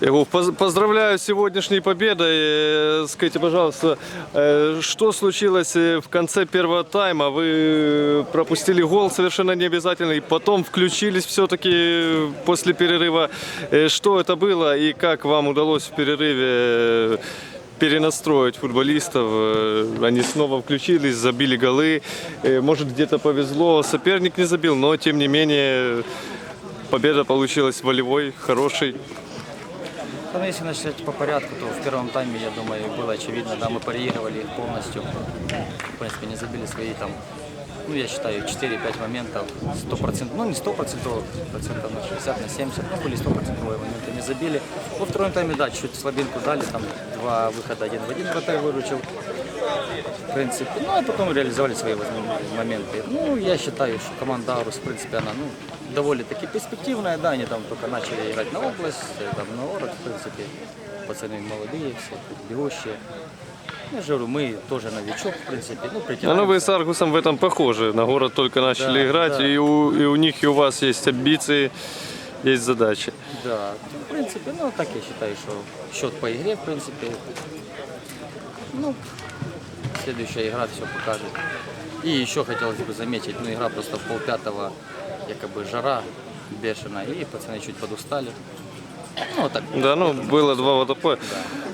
Егов, поз- поздравляю с сегодняшней победой. Э, Скажите, пожалуйста, э, что случилось э, в конце первого тайма? Вы пропустили гол совершенно не обязательно, и потом включились все-таки после перерыва. Что это было и как вам удалось в перерыве перенастроить футболистов? Они снова включились, забили голы. Может, где-то повезло, соперник не забил, но тем не менее победа получилась волевой, хорошей. Ну, если начать по порядку, то в первом тайме, я думаю, было очевидно, да, мы парировали их полностью. В принципе, не забили свои там, ну, я считаю, 4-5 моментов, 100%, ну, не 100%, процентов на 60, на 70, ну, были 100% моменты, не забили. Во втором тайме, да, чуть слабинку дали, там два выхода, один в один вратарь выручил. В принципе, ну, а потом реализовали свои моменты. Ну, я считаю, что команда Аурус, в принципе, она, ну, довольно-таки перспективная, да, они там только начали играть на область, там, на город, в принципе, пацаны молодые, все, бегущие. Я же говорю, мы тоже новичок, в принципе, ну, А притираемся. ну вы с Аргусом в этом похожи. На город только начали Да, играть, да. и, у, и у них, и у вас есть амбиции, есть задачи. Да, в принципе, ну, так я считаю, что счет по игре, в принципе, ну, следующая игра все покажет. И еще хотелось бы заметить, ну, игра просто в полпятого, якобы жара бешеная, и пацаны чуть подустали. Ну, вот так. Да, ну было два ВТП.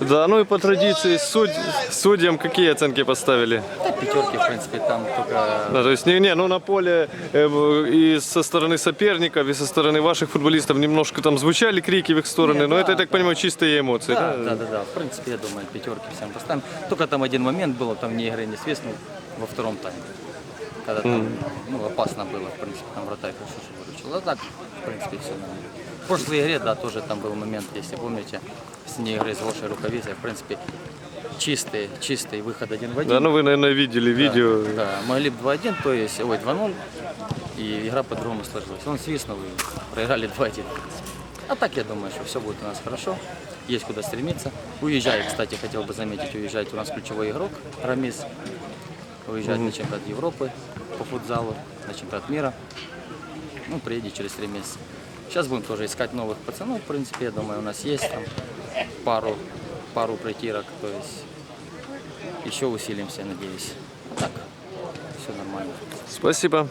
Да, ну и по традиции суд- судьям какие оценки поставили? Да, пятерки, в принципе, там только... Да, то есть не, не, ну на поле э, и со стороны соперников, и со стороны ваших футболистов немножко там звучали крики в их стороны, Нет, но да, это, я так да. понимаю, чистые эмоции, Да, да? да, да, да. В принципе, я думаю, пятерки всем поставим. Только там один момент был, там вне игры не свистнул во втором тайме. Когда там, ну, опасно было, в принципе, там вратарь хорошо выручил. А так, в принципе, все нормально. В прошлой игре, да, тоже там был момент, если помните, с ней игры с Гошей Рукавицей, в принципе, чистый, чистый выход один в один. Да, ну вы, наверное, видели видео. Да, могли бы 2-1, то есть, ой, 2-0, и игра по-другому сложилась. Он свистнул и проиграли 2-1. А так я думаю, что все будет у нас хорошо, есть куда стремиться. Уезжает, кстати, хотел бы заметить, уезжает у нас ключевой игрок Рамис. Уезжает на чемпионат Европы по футзалу, на чемпионат мира. Ну, приедет через три месяца. Сейчас будем тоже искать новых пацанов, в принципе, я думаю, у нас есть там пару, пару притирок, то есть еще усилимся, надеюсь. А так, все нормально. Спасибо.